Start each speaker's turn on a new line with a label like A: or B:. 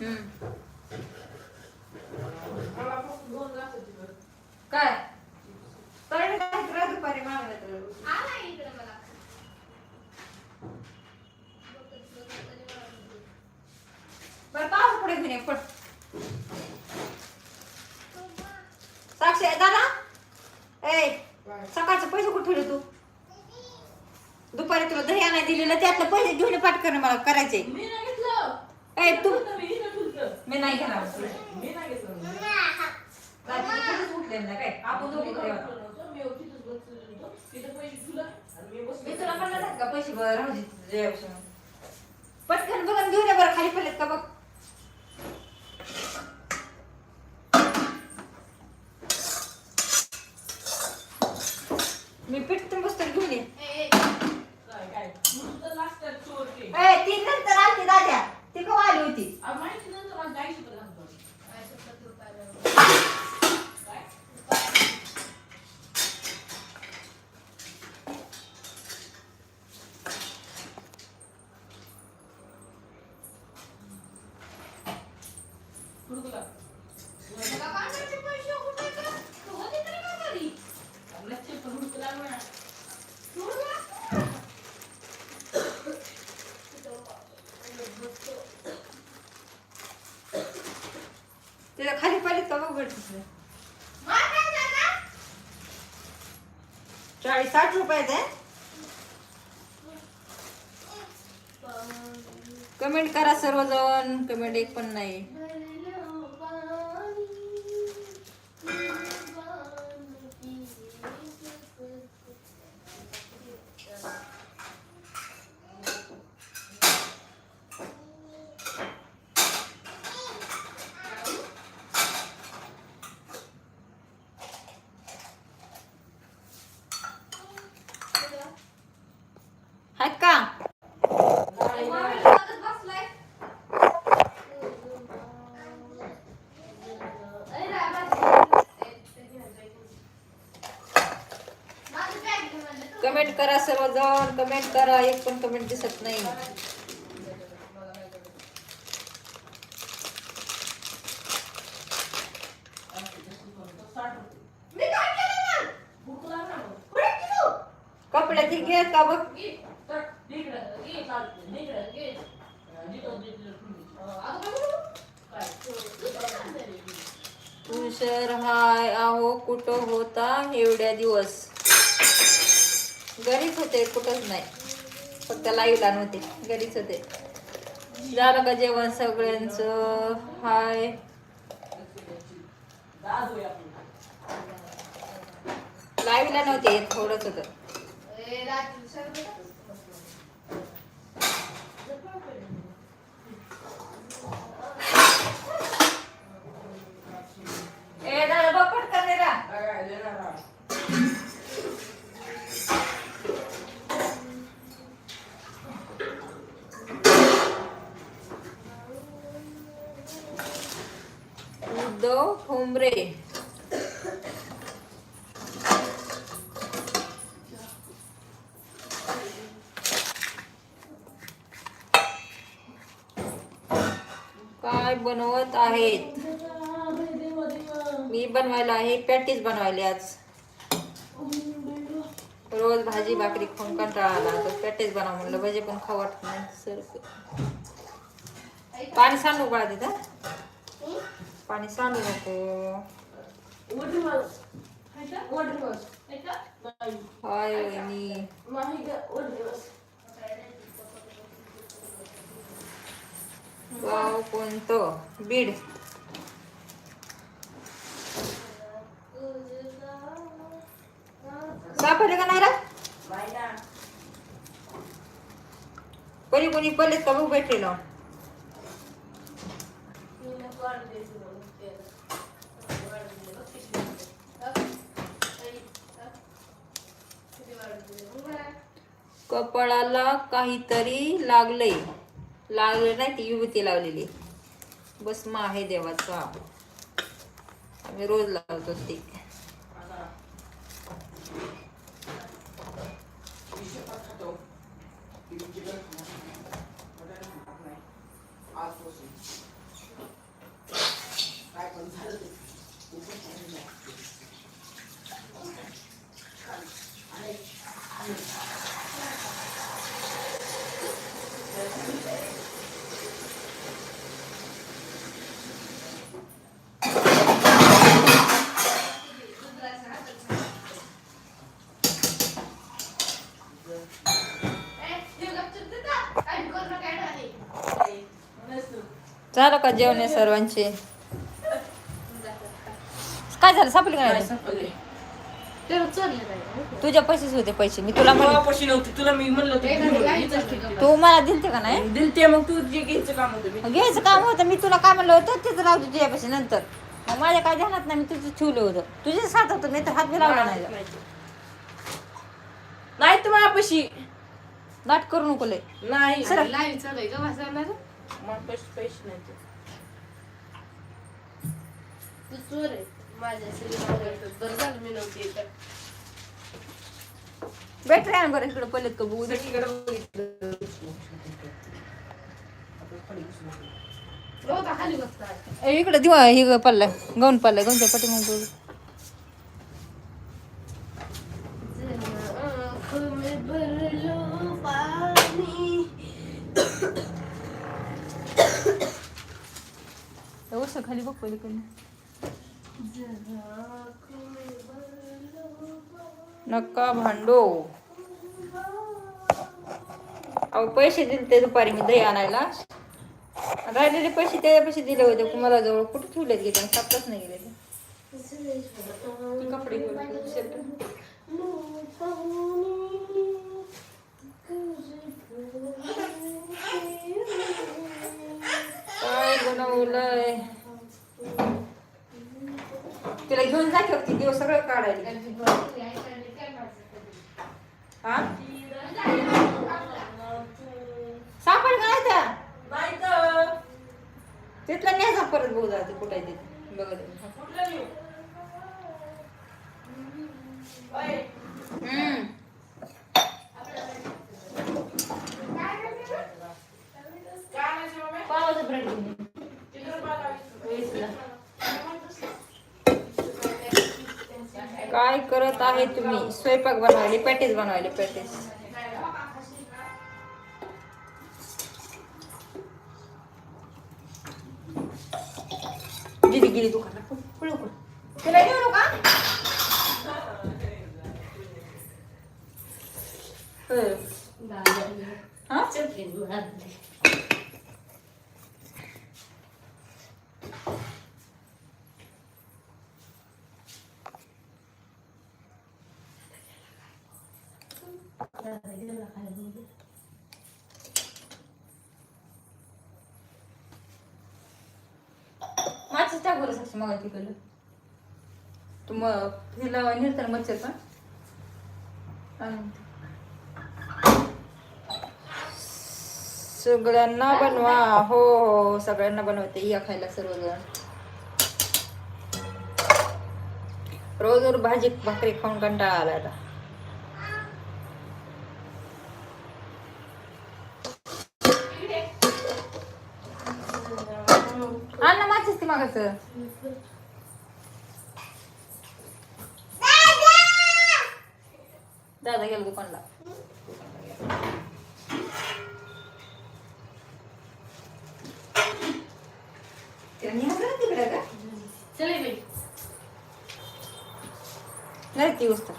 A: हम्म. काय? तळले काय दुपारी मागलं बरं पुढे ये पट साक्षी दादा. ए सकाळचे पैसे कुठे ठेवले तू? दुपारी तुला दही आणाय दिलेलं त्यातलं पैसे घेऊन ये पाटकन मला करायचे.
B: नाही
A: ए तू
B: मी
A: नाही घेणार. काय? आपण दोघी घरी होतो.
B: मी
A: तुला म्हणलं नाही का पैसे बरं राहू दे तुझ्या पटकन बघून घेऊन ये बरं खाली पडलेत का बघ. मी पिटतून बसतो घेऊन ये.
B: काय काय? नुसतं लागतात चोरटे
A: ए, ती नंतर आलती दाद्या ती कवा आली होती
B: आ, माहिती नंतर मला चाळीस रुपये लागतात. काय? हुडकला. आपल्या
A: खाली पाहिजे का बघ भेटत चाळीस साठ आहे कमेंट करा सर्वजण कमेंट एक पण नाही आहेत का कमेंट सर्वजण कमेंट करा एक पण कमेंट दिसत नाही. कपड्याची घे का बघ? तुषार हाय आहो कुठं होता एवढ्या दिवस? घरीच होते कुठंच नाही. फक्त लाईव्हला नव्हते घरीच होते. झालं का जेवण सगळ्यांचं. हाय.
B: दाद
A: लाईव्हला नव्हते थोडंच होतं ए दादा बघ पटकन दे रा.
B: काय काय देणार आहे?
A: उद्धव ठोंबरे काय बनवत आहेत? मी बनवायला आहे पॅटीस बनवायला आज. रोज भाजी भाकरी खाऊन कंटाळा आला तर पॅटीस बनव म्हणलं भजी पण खाऊ वाटत नाही सर. पाणी सांडू का तिथं. पाणी सांडू नको.
B: हाय
A: वहिनी. गाव कोणतं बीड सापडले का नाही रा
B: ना.
A: कोणी कोणी पडलेत का बघ भेटलेलं
B: तिने वाढ द्यायची म्हणून केलं. वाढ दिली. बघ किती दिली. आई, हा? किती वाढ दिली. मग काय?
A: कपाळाला काहीतरी लागलंय. लागले नाही ती युवती लावलेली. बस मा आहे देवाचा. आम्ही रोज लावतो ते. झालं का जेवणे सर्वांचे? काय झालं? सापली का
C: काय
A: नाही तुझ्या पैसेच होते पैसे. मी तुला म्हणले
C: पैसे नव्हते. तुला मी म्हणलं होतं?
A: तू मला दिलते का नाही?
C: दिलते मग तू जे घ्यायचं काम होतं मी
A: घ्यायचं काम होतं. मी तुला काय म्हणलं होतं? तेच राहू दे तुझ्यापाशी नंतर. मग माझ्या काय ध्यानात नाही मी तुझं ठेवलं होतं. तुझे साथ होतं. मी तर हात बी लावला नाही.
C: नाही तर माझ्यापाशी
A: नाट करू नको लय.
C: नाही.
A: सर.
B: लाईव्ह चालू आहे वाचणार
C: माझ्यापाशी पैसे नाही ते.
B: तू चोर आहे. माझ्या बरं झालं मी नव्हती.
A: बॅटरी आण बरं इकडे पहिले का बघू.
B: खाली
A: इकडे दिवा हे ग पल्ला गाऊन पल्ला गाऊनच्या पाठीमाग
B: आँख
A: वर्ष खाली बघ पहिले
B: कमी
A: नका भांडो. अहो पैसे दिले ते दुपारी मी दही आणायला. राहिलेले पैसे त्या पैसे दिले होते कुमाला जवळ. कुठे ठेवलेत गेले? सापडच नाही गेले कपडे काय बनवलंय? तिला घेऊन जा की ती दिवस सगळं काढायला. हा? सापड का. तिथला न्यायचा परत बघू जाते कुठे आहे ते बघत हम्म. पावाचं ब्रेड घेऊन ये.
C: किती रुपयाला लावायचं?
A: वीसला. काय करत आहे तुम्ही? स्वयंपाक बनवायले पॅटीस बनवायले पॅटीस दिदी गेली दुकानात. पुढे तिला घेऊ हं. कसं माचीस टाक मग तिकडलं तू मग हिला मच्छर का सगळ्यांना बनवा. हो हो सगळ्यांना बनवते. या खायला सर्वजण. रोज रोज भाजी भाकरी खाऊन कंटाळा आला आता. मागाच दादा गेला दुकानला. तिकडे
B: चले
A: नाही ती गोष्ट.